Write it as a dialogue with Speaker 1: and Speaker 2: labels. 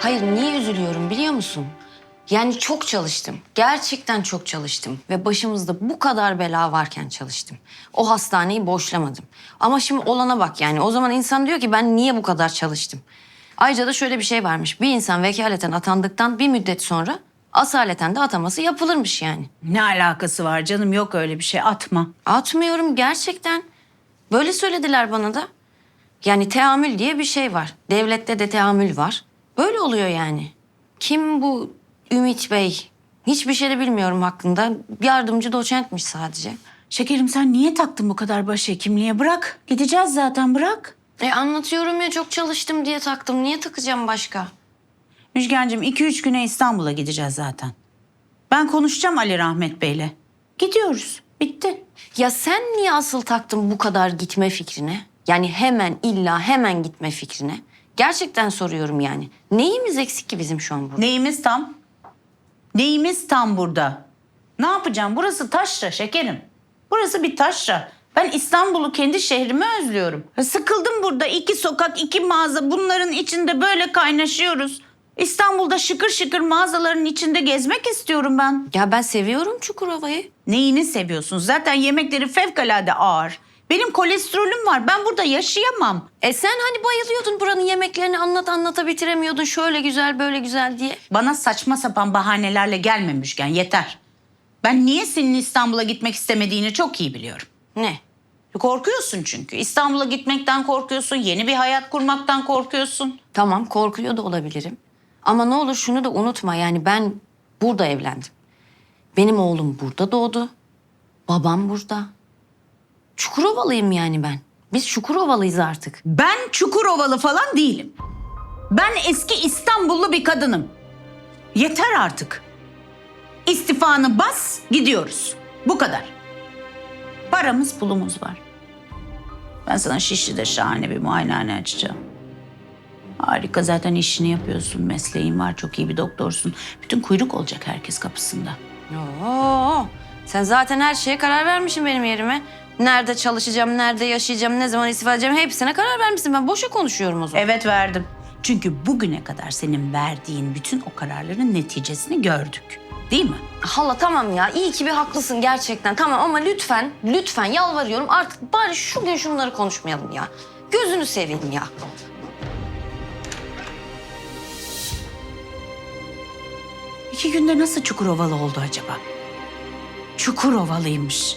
Speaker 1: Hayır niye üzülüyorum biliyor musun? Yani çok çalıştım. Gerçekten çok çalıştım. Ve başımızda bu kadar bela varken çalıştım. O hastaneyi boşlamadım. Ama şimdi olana bak yani. O zaman insan diyor ki ben niye bu kadar çalıştım? Ayrıca da şöyle bir şey varmış. Bir insan vekaleten atandıktan bir müddet sonra asaleten de ataması yapılırmış yani.
Speaker 2: Ne alakası var canım yok öyle bir şey atma.
Speaker 1: Atmıyorum gerçekten. Böyle söylediler bana da. Yani teamül diye bir şey var. Devlette de teamül var. Böyle oluyor yani. Kim bu Ümit Bey? Hiçbir şey de bilmiyorum hakkında. Yardımcı doçentmiş sadece.
Speaker 2: Şekerim sen niye taktın bu kadar başhekimliğe bırak. Gideceğiz zaten bırak.
Speaker 1: E anlatıyorum ya çok çalıştım diye taktım. Niye takacağım başka?
Speaker 2: Müjgancığım iki üç güne İstanbul'a gideceğiz zaten. Ben konuşacağım Ali Rahmet Bey'le. Gidiyoruz. Bitti.
Speaker 1: Ya sen niye asıl taktın bu kadar gitme fikrine? Yani hemen illa hemen gitme fikrine. Gerçekten soruyorum yani. Neyimiz eksik ki bizim şu an burada?
Speaker 2: Neyimiz tam? Neyimiz tam burada? Ne yapacağım? Burası taşra şekerim. Burası bir taşra. Ben İstanbul'u kendi şehrimi özlüyorum. Sıkıldım burada. iki sokak, iki mağaza. Bunların içinde böyle kaynaşıyoruz. İstanbul'da şıkır şıkır mağazaların içinde gezmek istiyorum ben.
Speaker 1: Ya ben seviyorum Çukurova'yı.
Speaker 2: Neyini seviyorsun? Zaten yemekleri fevkalade ağır. Benim kolesterolüm var. Ben burada yaşayamam.
Speaker 1: E sen hani bayılıyordun buranın yemeklerini anlat anlata bitiremiyordun. Şöyle güzel böyle güzel diye.
Speaker 2: Bana saçma sapan bahanelerle gelme Müjgan. Yeter. Ben niye senin İstanbul'a gitmek istemediğini çok iyi biliyorum.
Speaker 1: Ne?
Speaker 2: Korkuyorsun çünkü. İstanbul'a gitmekten korkuyorsun. Yeni bir hayat kurmaktan korkuyorsun.
Speaker 1: Tamam korkuyor da olabilirim. Ama ne olur şunu da unutma yani ben burada evlendim. Benim oğlum burada doğdu. Babam burada. Çukurovalıyım yani ben. Biz Çukurovalıyız artık.
Speaker 2: Ben Çukurovalı falan değilim. Ben eski İstanbullu bir kadınım. Yeter artık. İstifanı bas, gidiyoruz. Bu kadar. Paramız pulumuz var. Ben sana Şişli'de şahane bir muayenehane açacağım. Harika zaten işini yapıyorsun. Mesleğin var, çok iyi bir doktorsun. Bütün kuyruk olacak herkes kapısında.
Speaker 1: Oo, sen zaten her şeye karar vermişsin benim yerime. Nerede çalışacağım, nerede yaşayacağım, ne zaman istifa edeceğim hepsine karar vermişsin. Ben boşa konuşuyorum o zaman.
Speaker 2: Evet verdim. Çünkü bugüne kadar senin verdiğin bütün o kararların neticesini gördük. Değil mi?
Speaker 1: Hala tamam ya iyi ki bir haklısın gerçekten tamam ama lütfen lütfen yalvarıyorum artık bari şu gün şunları konuşmayalım ya. Gözünü seveyim ya.
Speaker 2: İki günde nasıl Çukurovalı oldu acaba? Çukurovalıymış.